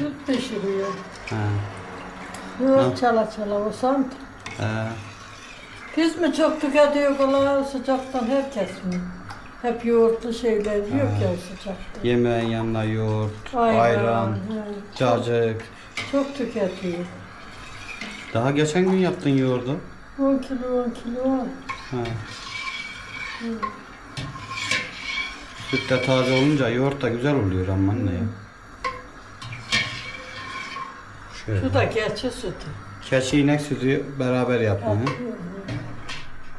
Süt pişiriyor. Ha. Yoğurt çala çala o sant. Ha. Biz mi çok tüketiyor kolay sıcaktan herkes mi? Hep yoğurtlu şeyler yok ya sıcakta. Yemeğin yanına yoğurt, Ayran, ayran, he. cacık. Çok tüketiyor. Daha geçen gün yaptın yoğurdu. 10 kilo 10 kilo var. Ha. Süt de taze olunca yoğurt da güzel oluyor ama anne ya. Şöyle. Şu da geçi sütü. Keçi inek sütü beraber hı?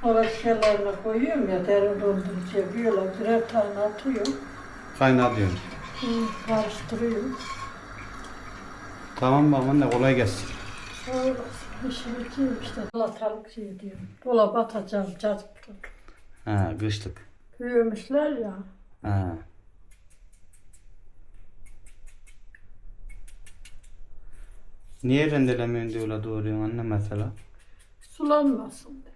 Orada şişelerine koyuyorum ya derin dondurucuya böyle birer tane atıyorum. Kaynatıyorsun. Hı, Karıştırıyorum. Tamam mı anne kolay gelsin. Sağ olasın. Pişireceğim işte. Salatalık şey diyorum. Dolaba atacağım cacıklık. Ha kışlık. Büyümüşler ya. Ha. Niye rendelemiyorsun öyle doğruyorsun anne mesela? Sulanmasın diye.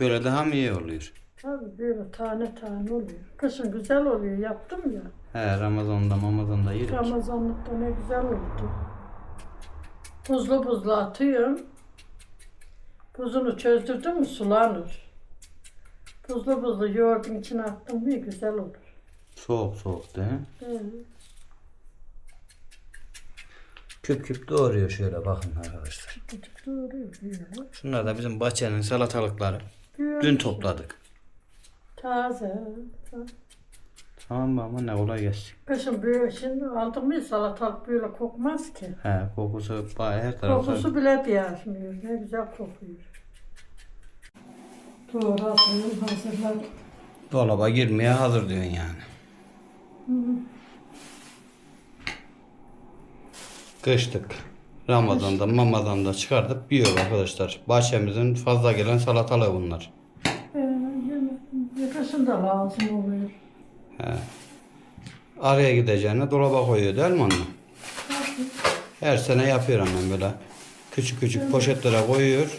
Böyle daha mı iyi oluyor? Tabii böyle tane tane oluyor. Kışın güzel oluyor. Yaptım ya. He Ramazan'da Ramazan'da yedik. Ramazanlıkta ne güzel oldu. Buzlu buzlu atıyorum. Buzunu çözdürdüm mü sulanır. Buzlu buzlu yoğurdun içine attım mı güzel olur. Soğuk soğuk değil mi? Hı. Küp küp doğruyor şöyle bakın arkadaşlar. Şunlar da bizim bahçenin salatalıkları. Dün topladık. Taze. Tamam ama ne kolay gelsin. Kışın böyle şimdi aldım mı salatalık böyle kokmaz ki. He kokusu bayağı her tarafta. Kokusu bile değişmiyor. Ne güzel kokuyor. Doğru hazırladım. Dolaba girmeye hazır diyorsun yani. Kıştık. Ramazan'da, Mamazan'da çıkardık yiyor arkadaşlar. Bahçemizin fazla gelen salatalığı bunlar. Ee. Kışın da lazım oluyor. Araya gideceğine dolaba koyuyor değil mi anne? Her sene yapıyor annem böyle. Küçük küçük poşetlere koyuyor.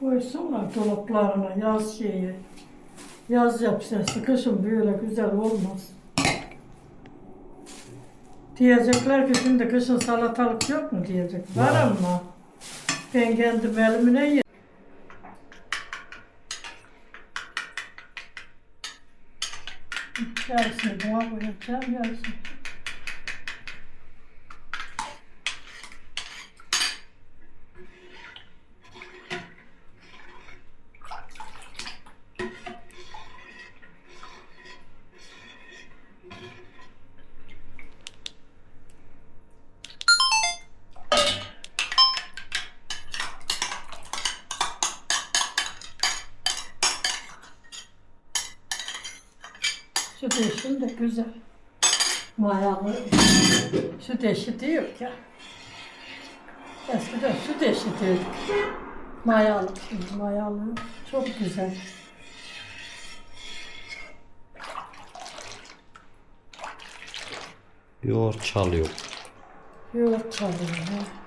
Koysunlar dolaplarına yaz şeyi. Yaz yapsa kışın böyle güzel olmaz. Diyecekler ki şimdi kışın salatalık yok mu diyecek. Var ama ben kendim elimine yedim. Yarısını buna koyacağım, yarısını. Süt eşim de güzel. Mayalı. Süt eşiti yok ya. Eskiden süt eşitiydik. Mayalı şimdi mayalı. Çok güzel. Yoğurt çalıyor. Yoğurt çalıyor. ya.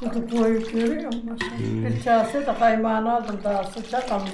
Sütü koyup görüyor musun? Bir kase de kaymağını aldım daha sıcak ama.